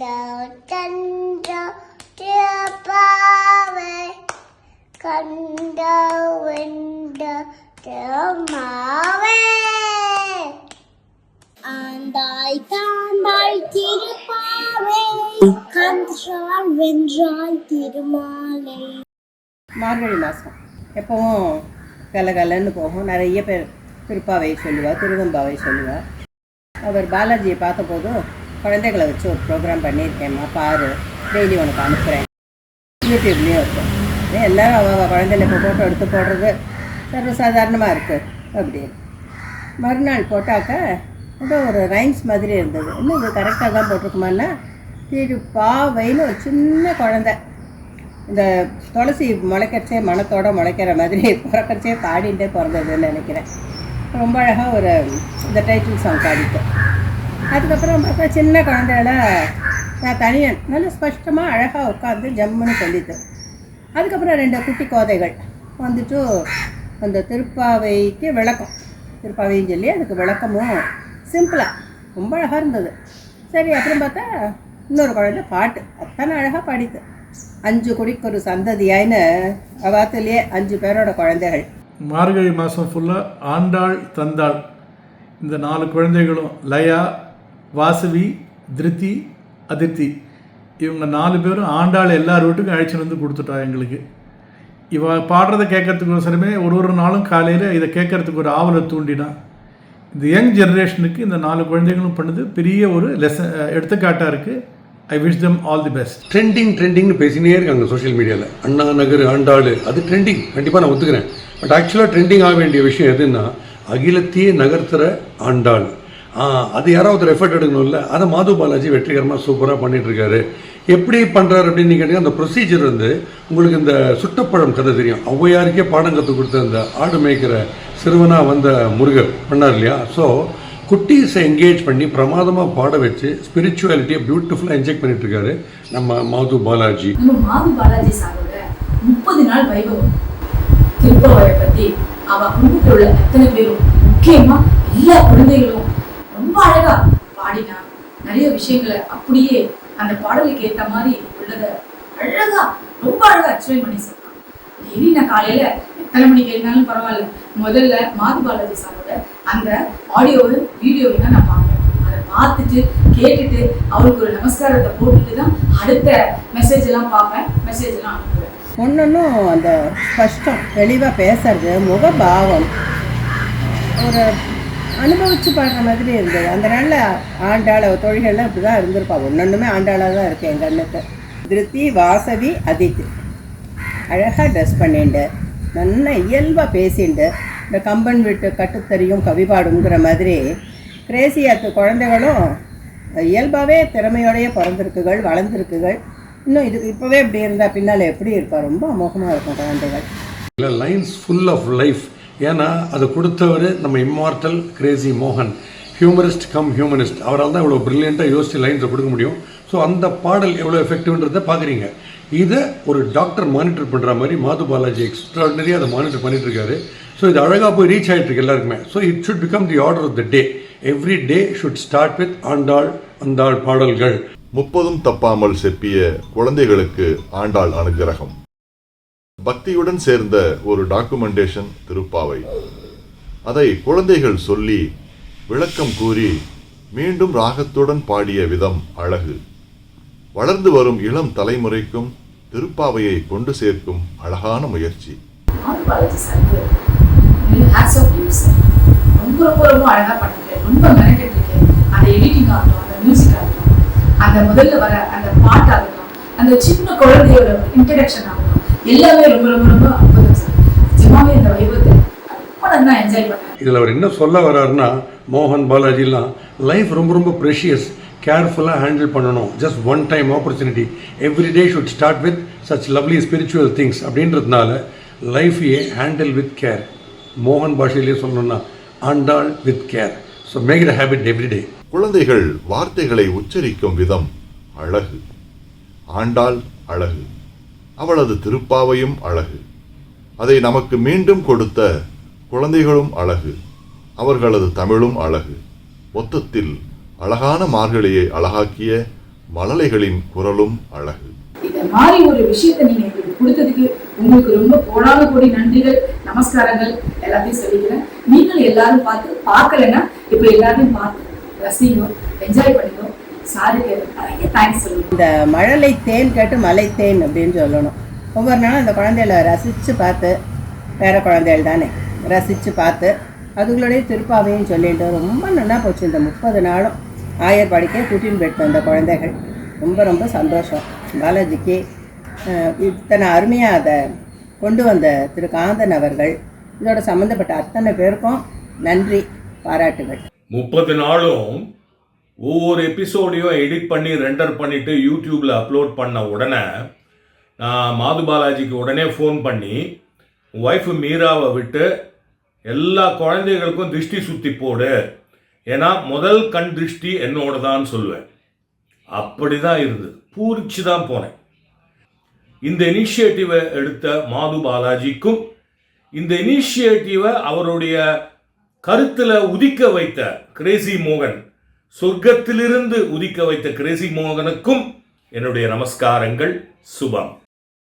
தந்த திருப்பாவை கண்ட வெண்ட திருமாவே ஆண்டாய் தாண்டாய் திருப்பாவை கன்றால் வென்றாய் திருமாலை. மார்கழி மாதம் எப்பவும் கலகலன்னு போகும். நிறைய பேர் திருப்பாவை சொல்லுவா திருவம்பாவை சொல்லுவா. அவர் பாலாஜியை பார்த்தபோதும் குழந்தைகளை வச்சு ஒரு ப்ரோக்ராம் பண்ணியிருக்கேம்மா பாரு. டெய்லி உனக்கு அனுப்புகிறேன் யூடியூப்லேயும் இருக்கும். ஏன் எல்லாரும் குழந்தையில இப்போ ஃபோட்டோ எடுத்து போடுறது சர்வசாதாரணமாக இருக்குது அப்படின்னு. மறுநாள் போட்டாக்க ஏதோ ஒரு ரைம்ஸ் மாதிரி இருந்தது. இன்னும் இது கரெக்டாக தான் போட்டிருக்குமான்னா திருப்பாவைன்னு ஒரு சின்ன குழந்தை. இந்த துளசி முளைக்கச்சே மனத்தோடு முளைக்கிற மாதிரி பிறக்கச்சே பாடிட்டே பிறந்ததுன்னு நினைக்கிறேன். ரொம்ப அழகாக ஒரு இந்த டைட்டில் சாங் பாடிட்டேன். அதுக்கப்புறம் பார்த்தா சின்ன குழந்தையில நான் தனியன். நல்ல ஸ்பஷ்டமாக அழகாக உட்காந்து ஜம்முன்னு சொல்லிட்டு. அதுக்கப்புறம் ரெண்டு குட்டி கோதைகள். வந்துட்டு அந்த திருப்பாவைக்கு விளக்கம். திருப்பாவைன்னு சொல்லி அதுக்கு விளக்கமும் சிம்பிளாக ரொம்ப அழகாக இருந்தது. சரி அப்புறம் பார்த்தா இன்னொரு குழந்தை பாட்டு. அத்தனை அழகாக பாடித்து அஞ்சு குடிக்கு ஒரு சந்ததியாயின்னு அவாத்துலேயே அஞ்சு பேரோட குழந்தைகள். மார்கழி மாதம் ஃபுல்லாக ஆண்டாள் தந்தாள். இந்த நாலு குழந்தைகளும் லயா வாசவி திருத்தி அதிர்த்தி இவங்க நாலு பேரும் ஆண்டாள் எல்லார் வீட்டுக்கும் அழைச்சிட்டு வந்து கொடுத்துட்டா எங்களுக்கு. இவ பாடுறதை கேட்கறதுக்கோசரமே ஒரு ஒரு நாளும் காலையில் இதை கேட்கறதுக்கு ஒரு ஆவலை தூண்டினான் இந்த யங் ஜென்ரேஷனுக்கு இந்த நாலு குழந்தைகளும் பண்ணுது பெரிய ஒரு லெசன் எடுத்துக்காட்டாக இருக்குது I wish them all the best trending ட்ரெண்டிங்னு பேசினே இருக்காங்க சோஷியல் மீடியாவில் அண்ணா நகர் ஆண்டாள் அது ட்ரெண்டிங் கண்டிப்பாக நான் ஒத்துக்கிறேன். பட் ஆக்சுவலாக ட்ரெண்டிங் ஆக வேண்டிய விஷயம் எதுன்னா அகிலத்தையே நகர்த்துற ஆண்டாள். அது யாராவது ஒரு எஃபர்ட் எடுக்கணும்ல? அதை மாது பாலாஜி வெற்றிகரமாக சூப்பராக பண்ணிட்டு எப்படி பண்ணுறாரு அப்படின்னு கேட்டீங்கன்னா அந்த ப்ரொசீஜர் வந்து உங்களுக்கு இந்த சுட்டப்பழம் கதை தெரியும். ஔவையாருக்கே பாடம் கற்றுக் கொடுத்த அந்த ஆடு மேய்க்கிற சிறுவனாக வந்த முருகர் பண்ணார் இல்லையா? ஸோ குட்டீஸை என்கேஜ் பண்ணி பிரமாதமாக பாட வச்சு ஸ்பிரிச்சுவாலிட்டியை பியூட்டிஃபுல்லாக என்ஜாய் பண்ணிட்டு இருக்காரு நம்ம மாது பாலாஜி. நம்ம மாது பாலாஜி சாரோட முப்பது நாள் வைபவம். திருப்பவரை பற்றி அவள் குடும்பத்தில் உள்ள அத்தனை பேரும் முக்கியமாக எல்லா குழந்தைகளும் ரொம்ப அழகா பாடினா நிறைய விஷயங்களை அப்படியே அந்த பாடலுக்கு ஏத்த மாதிரி உள்ளத அழகா ரொம்ப அழகா எக்ஸ்பிளைன் பண்ணி சொன்னான் டெய்லி நான் காலையில எத்தனை மணிக்கு எழுந்தாலும் பரவாயில்ல. முதல்ல மாது பாலாஜி சாரோட அந்த ஆடியோவை வீடியோவை தான் நான் பார்ப்பேன். அதை பார்த்துட்டு கேட்டுட்டு அவருக்கு ஒரு நமஸ்காரத்தை போட்டுட்டு தான் அடுத்த மெசேஜ் எல்லாம் பார்ப்பேன் மெசேஜ் எல்லாம் அனுப்புவேன். ஒன்னொன்றும் அந்த கஷ்டம் தெளிவாக பேசுறது முகபாவம். ஒரு அனுபவிச்சு பாடுற மாதிரி இருந்தது. அந்த நாளில் ஆண்டாள தொழில்கள்லாம் இப்படி தான் இருந்திருப்பா. ஒன்னொன்றுமே ஆண்டாளாக தான் இருக்கு எங்கள் அண்ணத்தை திருத்தி வாசவி அதித்து அழகாக ட்ரெஸ் பண்ணிண்டு நல்ல இயல்பாக பேசிண்டு இந்த கம்பன் வீட்டு கட்டுத்தறியும் கவிபாடுங்கிற மாதிரி கிரேசியாத்து குழந்தைகளும் இயல்பாகவே திறமையோடையே பிறந்திருக்குகள் வளர்ந்துருக்குகள். இன்னும் இது இப்போவே இப்படி இருந்தால் பின்னால் எப்படி இருப்பா? ரொம்ப அமோகமாக இருக்கும் குழந்தைகள். லைன்ஸ் ஃபுல் ஆஃப் லைஃப் ஏன்னா அதை கொடுத்தவர் நம்ம இம்மார்டல் கிரேசி மோகன் ஹியூமரிஸ்ட் கம் ஹியூமனிஸ்ட் அவரால் தான் இவ்வளோ ப்ரில்லியண்ட்டாக யோசிச்சு லைன்ஸை கொடுக்க முடியும். ஸோ அந்த பாடல் எவ்வளோ எஃபெக்டிவ்ன்றதை பார்க்குறீங்க. இதை ஒரு டாக்டர் மானிட்டர் பண்ணுற மாதிரி மாது பாலாஜி எக்ஸ்ட்ராடினரியாக அதை மானிட்டர் பண்ணிட்டு இருக்காரு ஸோ இது அழகாக போய் ரீச் ஆகிட்டு இருக்கு எல்லாருக்குமே. So it should become the order of the day every day should start with Andal அந்தாள் பாடல்கள். முப்பதும் தப்பாமல் செப்பிய குழந்தைகளுக்கு ஆண்டாள் அனுகிரகம். பக்தியுடன் சேர்ந்த ஒரு டாக்குமெண்டேஷன் திருப்பாவை. அதை குழந்தைகள் சொல்லி விளக்கம் கூறி மீண்டும் ராகத்துடன் பாடிய விதம் அழகு. வளர்ந்து வரும் இளம் தலைமுறைக்கும் திருப்பாவையை கொண்டு சேர்க்கும் அழகான முயற்சி. ரொம்ப ரொம்ப ரொம்ப அழகாக பண்ணிருக்கேன் ரொம்ப மெனக்கெட்டிருக்கேன். அந்த எடிட்டிங் ஆகட்டும் அந்த மியூசிக் ஆகட்டும் அந்த முதல்ல வர அந்த பாட்டாகட்டும் அந்த சின்ன குழந்தையோட இன்ட்ரடக்ஷன் எல்லாமே ரொம்ப ரொம்ப ரொம்ப நிஜமாவே இந்த வைபவத்தை ரொம்ப நல்லா என்ஜாய் பண்ணேன். இதில் அவர் என்ன சொல்ல வர்றாருன்னா மோகன் பாலாஜிலாம் லைஃப் ரொம்ப ரொம்ப ப்ரெஷியஸ் கேர்ஃபுல்லாக ஹேண்டில் பண்ணணும். Just one time opportunity every day should start with such lovely spiritual things அப்படின்றதுனால லைஃபையே ஹேண்டில் வித் கேர் மோகன் பாஷையிலேயே சொல்லணும்னா Andal with care so make the habit every day குழந்தைகள் வார்த்தைகளை உச்சரிக்கும் விதம் அழகு. ஆண்டாள் அழகு. அவளது திருப்பாவையும் அழகு. அதை நமக்கு மீண்டும் கொடுத்த குழந்தைகளும் அழகு. அவர்களது தமிழும் அழகு. மொத்தத்தில் அழகான மார்கழியை அழகாக்கிய மழலைகளின் குரலும் அழகு. இந்த மாதிரி ஒரு விஷயத்தை நீங்க எங்களுக்கு கொடுத்ததுக்கு உங்களுக்கு ரொம்ப கோடான கோடி நன்றிகள் நமஸ்காரங்கள் எல்லாத்தையும் சொல்லிக்கிறேன். நீங்கள் எல்லாரும் பார்த்து பார்க்கலன்னா இப்ப எல்லாத்தையும் பார்த்து ரசிங்க என்ஜாய் பண்ணுங்க சாருக்கு நிறைய தேங்க்ஸ் சொல்லுங்க இந்த மழலை தேன் கேட்டு மலை தேன் அப்படின்னு சொல்லணும். ஒவ்வொரு நாளும் இந்த குழந்தைகளை ரசித்து பார்த்து பேர குழந்தைகள் தானே ரசித்து பார்த்து அதுங்களுடைய திருப்பாவையும் சொல்லிட்டு ரொம்ப நல்லா போச்சு இந்த முப்பது நாளும். ஆயர் படிக்க கூட்டின்னு போயிட்டு வந்த குழந்தைகள். ரொம்ப ரொம்ப சந்தோஷம். பாலாஜிக்கு இத்தனை அருமையாக அதை கொண்டு வந்த திரு காந்தன் அவர்கள் இதோட சம்மந்தப்பட்ட அத்தனை பேருக்கும் நன்றி பாராட்டுகள். முப்பது நாளும் ஒவ்வொரு எபிசோடையும் எடிட் பண்ணி ரெண்டர் பண்ணிவிட்டு யூடியூப்பில் அப்லோட் பண்ண உடனே நான் மாது பாலாஜிக்கு உடனே ஃபோன் பண்ணி ஒய்ஃபு மீராவை விட்டு எல்லா குழந்தைகளுக்கும் திருஷ்டி சுற்றி போடு. ஏன்னா முதல் கண் திருஷ்டி என்னோட தான் சொல்லுவேன். அப்படி தான் இருந்தது. பூரிச்சு தான் போனேன். இந்த இனிஷியேட்டிவை எடுத்த மாது பாலாஜிக்கும் இந்த இனிஷியேட்டிவை அவருடைய கருத்தில் உதிக்க வைத்த கிரேசி மோகன் சொர்க்கத்திலிருந்து உதிக்க வைத்த கிரேசி மோகனுக்கும் என்னுடைய நமஸ்காரங்கள். சுபம்.